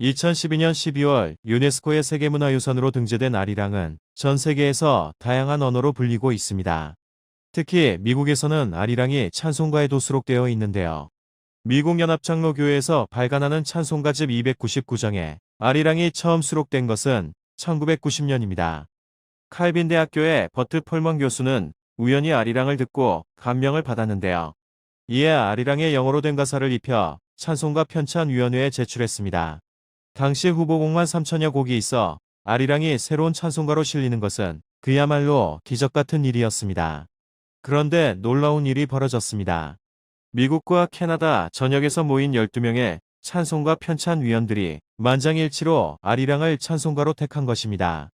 2012년 12월 유네스코의 세계문화유산으로 등재된 아리랑은 전 세계에서 다양한 언어로 불리고 있습니다. 특히 미국에서는 아리랑이 찬송가에도 수록되어 있는데요. 미국 연합장로교회에서 발간하는 찬송가집 299장에 아리랑이 처음 수록된 것은 1990년입니다. 칼빈 대학교의 버트 폴먼 교수는 우연히 아리랑을 듣고 감명을 받았는데요. 이에 아리랑의 영어로 된 가사를 입혀 찬송가 편찬위원회에 제출했습니다. 당시 후보곡만 3천여 곡이 있어 아리랑이 새로운 찬송가로 실리는 것은 그야말로 기적 같은 일이었습니다. 그런데 놀라운 일이 벌어졌습니다. 미국과 캐나다 전역에서 모인 12명의 찬송가 편찬위원들이 만장일치로 아리랑을 찬송가로 택한 것입니다.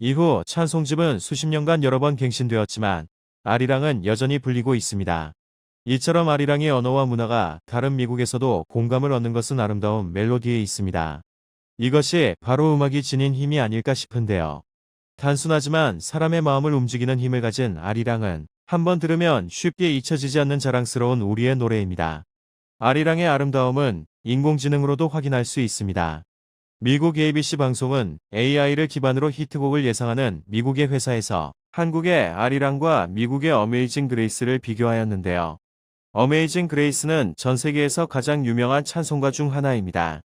이후 찬송집은 수십 년간 여러 번 갱신되었지만 아리랑은 여전히 불리고 있습니다. 이처럼 아리랑의 언어와 문화가 다른 미국에서도 공감을 얻는 것은 아름다운 멜로디에 있습니다. 이것이 바로 음악이 지닌 힘이 아닐까 싶은데요. 단순하지만 사람의 마음을 움직이는 힘을 가진 아리랑은 한번 들으면 쉽게 잊혀지지 않는 자랑스러운 우리의 노래입니다. 아리랑의 아름다움은 인공지능으로도 확인할 수 있습니다. 미국 ABC 방송은 AI를 기반으로 히트곡을 예상하는 미국의 회사에서 한국의 아리랑과 미국의 어메이징 그레이스를 비교하였는데요. 어메이징 그레이스는 전 세계에서 가장 유명한 찬송가 중 하나입니다.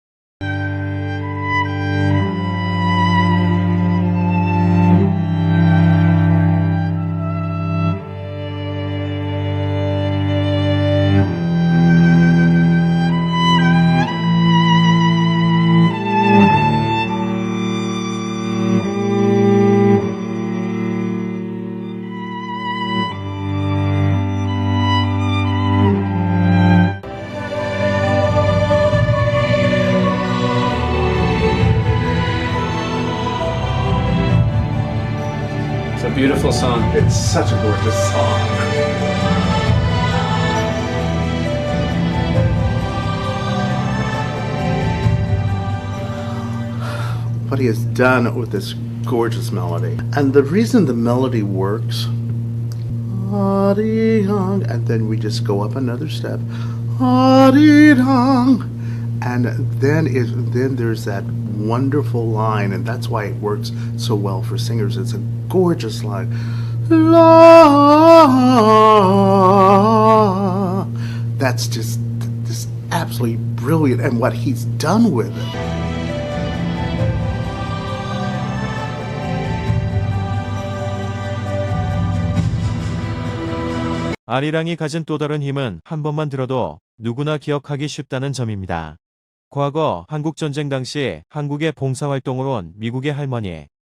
Beautiful song. It's such a gorgeous song. What he has done with this gorgeous melody. And the reason the melody works, and then we just go up another step, and then is then there's that wonderful line, and that's why it works so well for singers. It's a gorgeous line. La, that's just just absolutely brilliant, and what he's done with it. 아리랑이 가진 또 다른 힘은 한 번만 들어도 누구나 기억하기 쉽다는 점입니다. 과거 한국전쟁 당시 한국의 봉사활동으로 온 미국의 할머니,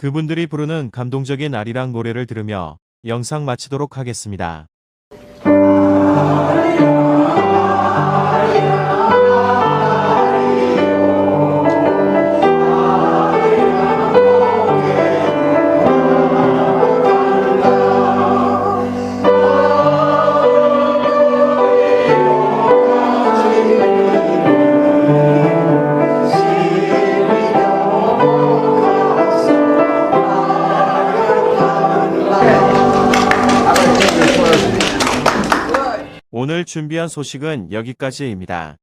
그분들이 부르는 감동적인 아리랑 노래를 들으며 영상 마치도록 하겠습니다. 오늘 준비한 소식은 여기까지입니다.